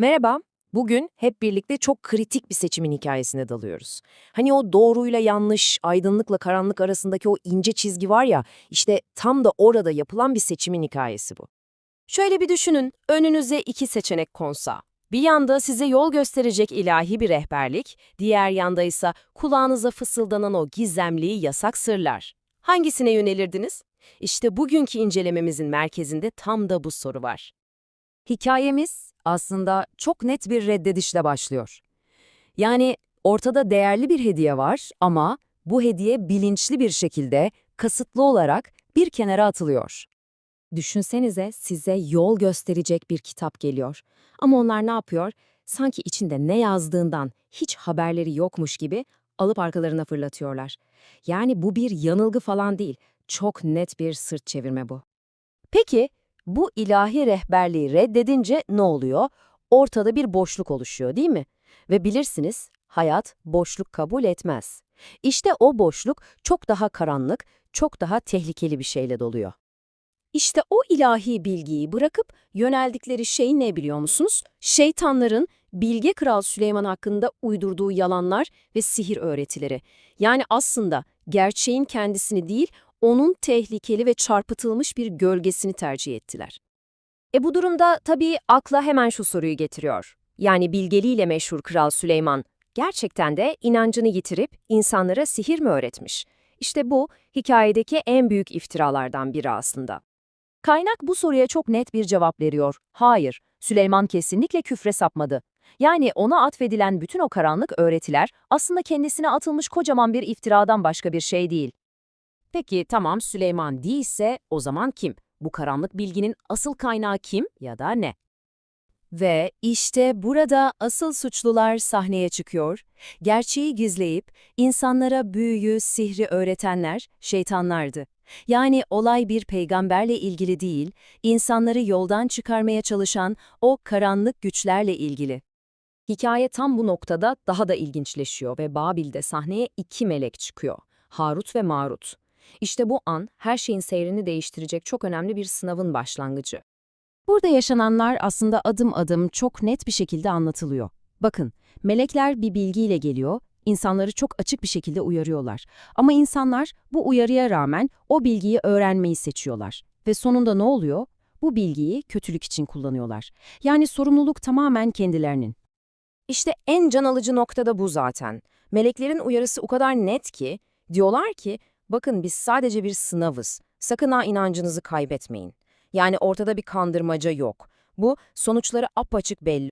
Merhaba. Bugün hep birlikte çok kritik bir seçimin hikayesine dalıyoruz. Hani o doğruyla yanlış, aydınlıkla karanlık arasındaki o ince çizgi var ya, işte tam da orada yapılan bir seçimin hikayesi bu. Şöyle bir düşünün, önünüze iki seçenek konsa. Bir yanda size yol gösterecek ilahi bir rehberlik, diğer yanda ise kulağınıza fısıldanan o gizemli yasak sırlar. Hangisine yönelirdiniz? İşte bugünkü incelememizin merkezinde tam da bu soru var. Hikayemiz aslında çok net bir reddedişle başlıyor. Yani ortada değerli bir hediye var ama bu hediye bilinçli bir şekilde, kasıtlı olarak bir kenara atılıyor. Düşünsenize size yol gösterecek bir kitap geliyor. Ama onlar ne yapıyor? Sanki içinde ne yazdığından hiç haberleri yokmuş gibi alıp arkalarına fırlatıyorlar. Yani bu bir yanılgı falan değil, çok net bir sırt çevirme bu. Peki, bu ilahi rehberliği reddedince ne oluyor? Ortada bir boşluk oluşuyor değil mi? Ve bilirsiniz, hayat boşluk kabul etmez. İşte o boşluk çok daha karanlık, çok daha tehlikeli bir şeyle doluyor. İşte o ilahi bilgiyi bırakıp yöneldikleri şey ne biliyor musunuz? Şeytanların Bilge Kral Süleyman hakkında uydurduğu yalanlar ve sihir öğretileri. Yani aslında gerçeğin kendisini değil, onun tehlikeli ve çarpıtılmış bir gölgesini tercih ettiler. E bu durumda tabii akla hemen şu soruyu getiriyor. Yani bilgeliğiyle meşhur Kral Süleyman gerçekten de inancını yitirip insanlara sihir mi öğretmiş? İşte bu hikayedeki en büyük iftiralardan biri aslında. Kaynak bu soruya çok net bir cevap veriyor. Hayır, Süleyman kesinlikle küfre sapmadı. Yani ona atfedilen bütün o karanlık öğretiler aslında kendisine atılmış kocaman bir iftiradan başka bir şey değil. Peki tamam Süleyman değilse o zaman kim? Bu karanlık bilginin asıl kaynağı kim ya da ne? Ve işte burada asıl suçlular sahneye çıkıyor. Gerçeği gizleyip insanlara büyüyü, sihri öğretenler şeytanlardı. Yani olay bir peygamberle ilgili değil, insanları yoldan çıkarmaya çalışan o karanlık güçlerle ilgili. Hikaye tam bu noktada daha da ilginçleşiyor ve Babil'de sahneye iki melek çıkıyor. Harut ve Marut. İşte bu an her şeyin seyrini değiştirecek çok önemli bir sınavın başlangıcı. Burada yaşananlar aslında adım adım çok net bir şekilde anlatılıyor. Bakın, melekler bir bilgiyle geliyor, insanları çok açık bir şekilde uyarıyorlar. Ama insanlar bu uyarıya rağmen o bilgiyi öğrenmeyi seçiyorlar. Ve sonunda ne oluyor? Bu bilgiyi kötülük için kullanıyorlar. Yani sorumluluk tamamen kendilerinin. İşte en can alıcı nokta da bu zaten. Meleklerin uyarısı o kadar net ki, diyorlar ki, bakın biz sadece bir sınavız, sakın ha inancınızı kaybetmeyin. Yani ortada bir kandırmaca yok. Bu sonuçları apaçık belli.